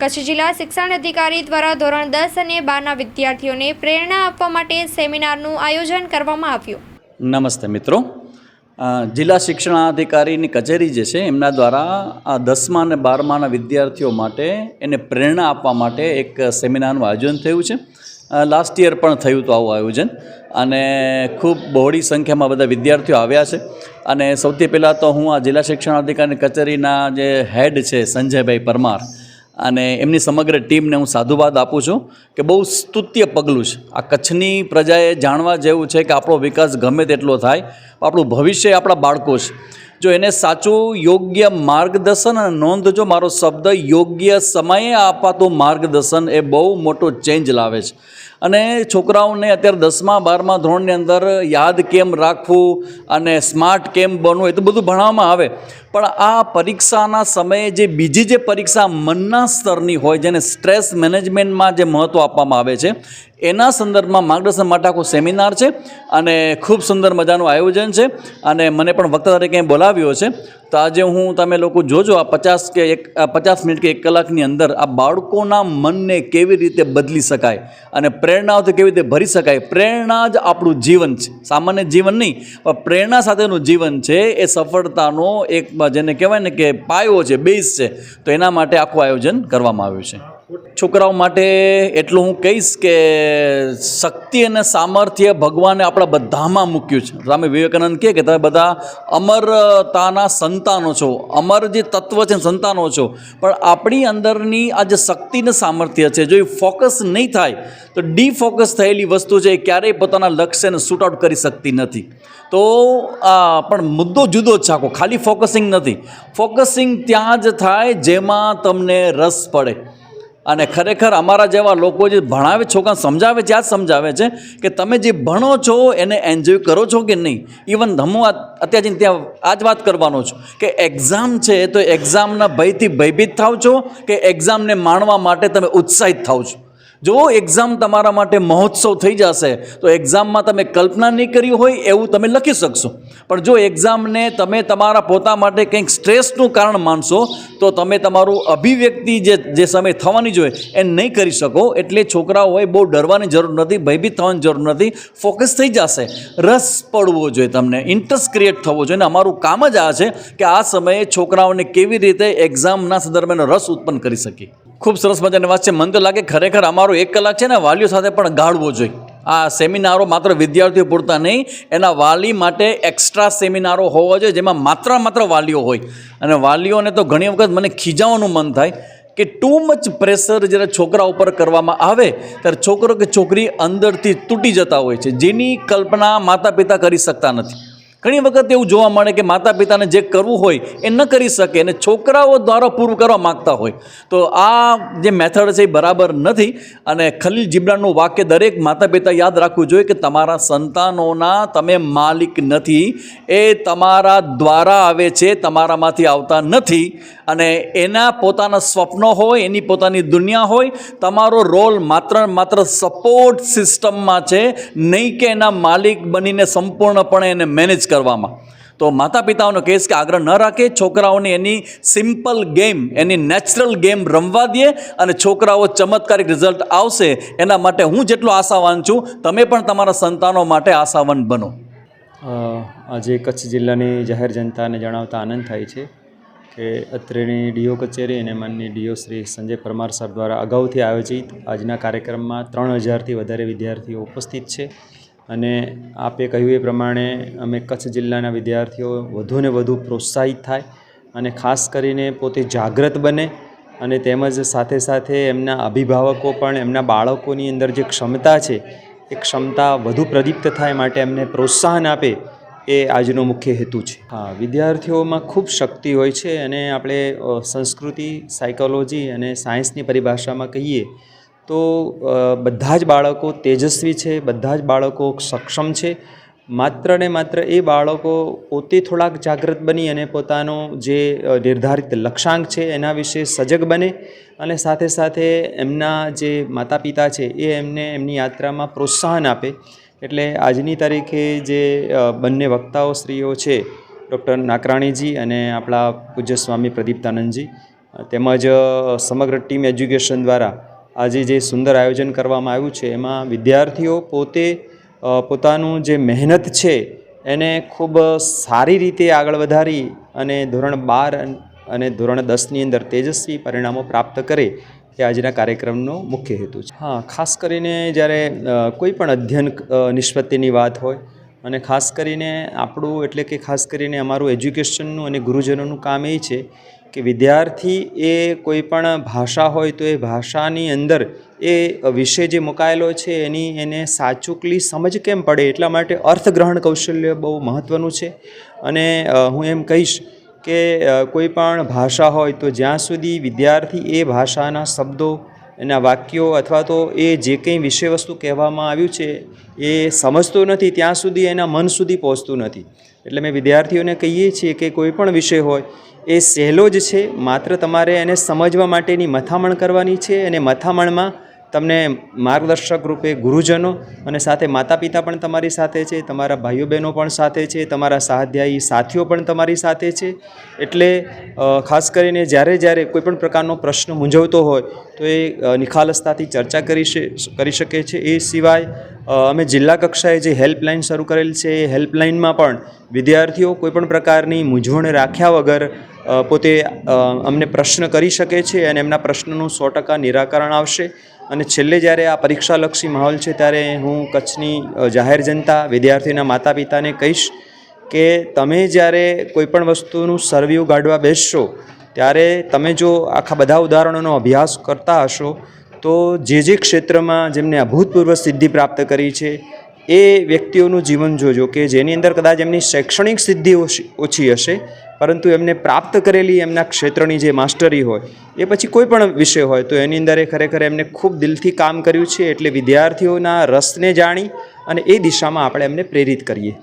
કચ્છ જિલ્લા શિક્ષણ અધિકારી દ્વારા ધોરણ દસ અને બારના વિદ્યાર્થીઓને પ્રેરણા આપવા માટે સેમિનારનું આયોજન કરવામાં આવ્યું. નમસ્તે મિત્રો. જિલ્લા શિક્ષણાધિકારીની કચેરી જે છે, એમના દ્વારા આ દસમા અને બારમાના વિદ્યાર્થીઓ માટે એને પ્રેરણા આપવા માટે એક સેમિનારનું આયોજન થયું છે. લાસ્ટ યર પણ થયું હતું આવું આયોજન. અને ખૂબ બહોળી સંખ્યામાં બધા વિદ્યાર્થીઓ આવ્યા છે. અને સૌથી પહેલાં તો હું આ જિલ્લા શિક્ષણાધિકારીની કચેરીના જે હેડ છે, સંજયભાઈ પરમાર અને એમની સમગ્ર ટીમને હું સાધુવાદ આપું છું કે બહુ સ્તુત્ય પગલું છે. આ કચ્છની પ્રજાએ જાણવા જેવું છે કે આપણો વિકાસ ગમે તેટલો થાય આપણું ભવિષ્ય આપણા બાળકો છે. જો એને સાચું, યોગ્ય માર્ગદર્શન અને નોંધજો મારો શબ્દ યોગ્ય સમયે અપાતું માર્ગદર્શન એ બહુ મોટો ચેન્જ લાવે છે. અને છોકરાઓને અત્યારે દસમા, બારમા ધોરણની અંદર યાદ કેમ રાખવું અને સ્માર્ટ કેમ બનવું એ તો બધું ભણાવવામાં આવે. પણ આ પરીક્ષાના સમયે જે બીજી જે પરીક્ષા મનના સ્તરની હોય, જેને સ્ટ્રેસ મેનેજમેન્ટમાં જે મહત્ત્વ આપવામાં આવે છે, એના સંદર્ભમાં માર્ગદર્શન માટે આખો સેમિનાર છે અને ખૂબ સુંદર મજાનું આયોજન છે. અને મને પણ વક્તા તરીકે બોલાવ્યો છે. તો આજે હું તમે લોકો જોજો આ પચાસ કે એક પચાસ મિનિટ કે એક કલાકની અંદર આ બાળકોના મનને કેવી રીતે બદલી શકાય અને પ્રેરણાઓથી કેવી રીતે ભરી શકાય. પ્રેરણા જ આપણું જીવન છે. સામાન્ય જીવન નહીં, પણ પ્રેરણા સાથેનું જીવન છે એ સફળતાનો એક જેને કહેવાય ને કે પાયો છે, બેઝ છે. તો એના માટે આખું આયોજન કરવામાં આવ્યું છે. છોકરાઓ માટે એટલું હું કહીશ કે શક્તિ અને સામર્થ્ય ભગવાને આપણા બધામાં મૂક્યું છે. સ્વામી વિવેકાનંદ કહે કે તમે બધા અમરતાના સંતાનો છો. અમર જે તત્વ છે સંતાનો છો. પણ આપણી અંદરની આ જે શક્તિ અને સામર્થ્ય છે, જો એ ફોકસ નહીં થાય, તો ડીફોકસ થયેલી વસ્તુ છે એ ક્યારેય પોતાના લક્ષ્યને શૂટ આઉટ કરી શકતી નથી. તો આ પણ મુદ્દો જુદો જ છે ખાલી ફોકસિંગ નથી. ફોકસિંગ ત્યાં જ થાય જેમાં તમને રસ પડે. અને ખરેખર અમારા જેવા લોકો જે ભણાવે છોકરા સમજાવે છે આ સમજાવે છે કે તમે જે ભણો છો, એને એન્જોય કરો છો કે નહીં? ઇવન હું અત્યારે જઈને ત્યાં આ જ વાત કરવાનો છું કે એક્ઝામ છે તો એક્ઝામના ભયથી ભયભીત થાવ છો કે એક્ઝામને માણવા માટે તમે ઉત્સાહિત થાવ છો? જો એક્ઝામ તમારા માટે મહોત્સવ થઈ જશે, તો એક્ઝામમાં તમે કલ્પના નહીં કરી હોય એવું તમે લખી શકશો. પણ જો એક્ઝામને તમે તમારા પોતા માટે કંઈક સ્ટ્રેસનું કારણ માનશો, તો તમે તમારું અભિવ્યક્તિ જે જે સમય થવાની જોઈએ એ નહીં કરી શકો. એટલે છોકરાઓએ બહુ ડરવાની જરૂર નથી, ભયભીત થવાની જરૂર નથી. ફોકસ થઈ જશે. રસ પડવો જોઈએ તમને. ઇન્ટરેસ્ટ ક્રિએટ થવો જોઈએ. અને અમારું કામ જ આ છે કે આ સમયે છોકરાઓને કેવી રીતે એક્ઝામના સંદર્ભે રસ ઉત્પન્ન કરી શકીએ. ખૂબ સરસ મજાની વાત છે. મને તો લાગે ખરેખર અમારો એક કલાક છે ને, વાલીઓ સાથે પણ ગાળવો જોઈએ. આ સેમિનારો માત્ર વિદ્યાર્થીઓ પૂરતા નહીં, એના વાલી માટે એક્સ્ટ્રા સેમિનારો હોવા જોઈએ, જેમાં માત્ર માત્ર વાલીઓ હોય. અને વાલીઓને તો ઘણી વખત મને ખીજાવાનું મન થાય કે ટુ મચ પ્રેશર જ્યારે છોકરા ઉપર કરવામાં આવે, ત્યારે છોકરો કે છોકરી અંદરથી તૂટી જતા હોય છે. જેની કલ્પના માતા પિતા કરી શકતા નથી. ઘણી વખત એવું જોવા મળે કે માતા પિતાને જે કરવું હોય એ ન કરી શકે અને છોકરાઓ દ્વારા પૂરું કરવા માગતા હોય. તો આ જે મેથડ છે એ બરાબર નથી અને ખલીલ જીબ્રાનું વાક્ય દરેક માતા પિતા યાદ રાખવું જોઈએ કે તમારા સંતાનોના તમે માલિક નથી. એ તમારા દ્વારા આવે છે, તમારામાંથી આવતા નથી અને એના પોતાના સ્વપ્નો હોય, એની પોતાની દુનિયા હોય, તમારો રોલ માત્ર માત્ર સપોર્ટ સિસ્ટમમાં છે. નહીં કે એના માલિક બનીને સંપૂર્ણપણે એને મેનેજ કરવામાં. તો માતા પિતાઓનો કેસ કે આગ્રહ ન રાખે, છોકરાઓને એની સિમ્પલ ગેમ એની નેચરલ ગેમ રમવા દે અને છોકરાઓ ચમત્કારિક રિઝલ્ટ આવશે. એના માટે હું જેટલો આશાવાન છું, તમે પણ તમારા સંતાનો માટે આશાવાન બનો. આજે કચ્છ જિલ્લાની જાહેર જનતાને જણાવતા આનંદ થાય છે કે અત્રેની ડીઓ કચેરી અને માનની ડીઓ શ્રી સંજય પરમાર સાહેબ દ્વારા અગાઉથી આયોજિત આજના કાર્યક્રમમાં ત્રણ હજારથી વધારે વિદ્યાર્થીઓ ઉપસ્થિત છે. અને આપે કહ્યું એ પ્રમાણે અમે કચ્છ જિલ્લાના વિદ્યાર્થીઓ વધુને વધુ પ્રોત્સાહિત થાય અને ખાસ કરીને પોતે જાગૃત બને અને તેમજ સાથે સાથે એમના અભિભાવકો પણ, એમના બાળકોની અંદર જે ક્ષમતા છે, એ ક્ષમતા વધુ પ્રદીપ્ત થાય માટે એમને પ્રોત્સાહન આપે એ આજનો મુખ્ય હેતુ છે. હા, વિદ્યાર્થીઓમાં ખૂબ શક્તિ હોય છે અને આપણે સંસ્કૃતિ, સાયકોલોજી અને સાયન્સની પરિભાષામાં કહીએ તો બધા જ બાળકો તેજસ્વી છે, બધા જ બાળકો સક્ષમ છે. માત્ર ને માત્ર એ બાળકો પોતે થોડાક જાગૃત બની અને પોતાનો જે નિર્ધારિત લક્ષ્યાંક છે એના વિશે સજગ બને અને સાથે સાથે એમના જે માતા પિતા છે એ એમને એમની યાત્રામાં પ્રોત્સાહન આપે. એટલે આજની તારીખે જે બંને વક્તાઓ સ્ત્રીઓ છે, ડૉક્ટર નાકરાણીજી અને આપણા પૂજ્ય સ્વામી પ્રદીપ્તાનંદજી તેમજ સમગ્ર ટીમ એજ્યુકેશન દ્વારા આજે જે સુંદર આયોજન કરવામાં આવ્યું છે, એમાં વિદ્યાર્થીઓ પોતે પોતાનું જે મહેનત છે, એને ખૂબ સારી રીતે આગળ વધારી અને ધોરણ બાર અને ધોરણ દસની અંદર તેજસ્વી પરિણામો પ્રાપ્ત કરે એ આજના કાર્યક્રમનો મુખ્ય હેતુ છે. હા, ખાસ કરીને જ્યારે કોઈ પણ અધ્યયન નિષ્પત્તિની વાત હોય અને ખાસ કરીને આપણું, એટલે કે ખાસ કરીને અમારું એજ્યુકેશનનું અને ગુરુજનોનું કામ એ છે કે વિદ્યાર્થી એ કોઈ પણ ભાષા હોય તો એ ભાષાની અંદર એ વિષય જે મુકાયેલો છે એની એને સાચુકલી સમજ કેમ પડે એટલા માટે અર્થગ્રહણ કૌશલ્ય બહુ મહત્ત્વનું છે. અને હું એમ કહીશ કે કોઈ પણ ભાષા હોય તો જ્યાં સુધી વિદ્યાર્થી એ ભાષાના શબ્દો એના વાક્યો અથવા તો એ જે કંઈ વિષય વસ્તુ કહેવામાં આવ્યું છે, એ સમજતો નથી, ત્યાં સુધી એના મન સુધી પહોંચતું નથી. એટલે મેં વિદ્યાર્થીઓને કહીએ છીએ કે કોઈ પણ વિષય હોય, એ સહેલો જ છે, માત્ર તમારે એને સમજવા માટેની મથામણ કરવાની છે અને મથામણમાં તમને માર્ગદર્શક રૂપે ગુરુજનો અને સાથે માતા પિતા પણ તમારી સાથે છે, તમારા ભાઈઓ બહેનો પણ સાથે છે, તમારા સહાધ્યાયી સાથીઓ પણ તમારી સાથે છે. એટલે ખાસ કરીને જ્યારે જ્યારે કોઈપણ પ્રકારનો પ્રશ્ન મૂંઝવતો હોય, તો એ નિખાલસતાથી ચર્ચા કરી કરી શકે છે. એ સિવાય અમે જિલ્લા કક્ષાએ જે હેલ્પલાઇન શરૂ કરેલ છે, એ હેલ્પલાઇનમાં પણ વિદ્યાર્થીઓ કોઈપણ પ્રકારની મૂંઝવણ રાખ્યા વગર પોતે અમને પ્રશ્ન કરી શકે છે અને એમના પ્રશ્નનું સો ટકા નિરાકરણ આવશે. અને છેલ્લે જ્યારે આ પરીક્ષાલક્ષી માહોલ છે ત્યારે હું કચ્છની જાહેર જનતા વિદ્યાર્થીના માતા પિતાને કહીશ કે તમે જ્યારે કોઈપણ વસ્તુનું સરવ્યૂ ગાઢવા બેસશો, ત્યારે તમે જો આખા બધા ઉદાહરણોનો અભ્યાસ કરતા હશો, તો જે જે ક્ષેત્રમાં જેમને અભૂતપૂર્વ સિદ્ધિ પ્રાપ્ત કરી છે, એ વ્યક્તિઓનું જીવન જોજો કે જેની અંદર કદાચ એમની શૈક્ષણિક સિદ્ધિ ઓછી ઓછી હશે પરંતુ એમને પ્રાપ્ત કરેલી એમના ક્ષેત્રની જે માસ્ટરી હોય, એ પછી કોઈ પણ વિષય હોય, તો એની અંદર એ ખરેખર એમને ખૂબ દિલથી કામ કર્યું છે એટલે વિદ્યાર્થીઓના રસને જાણી અને એ દિશામાં આપણે એમને પ્રેરિત કરીએ.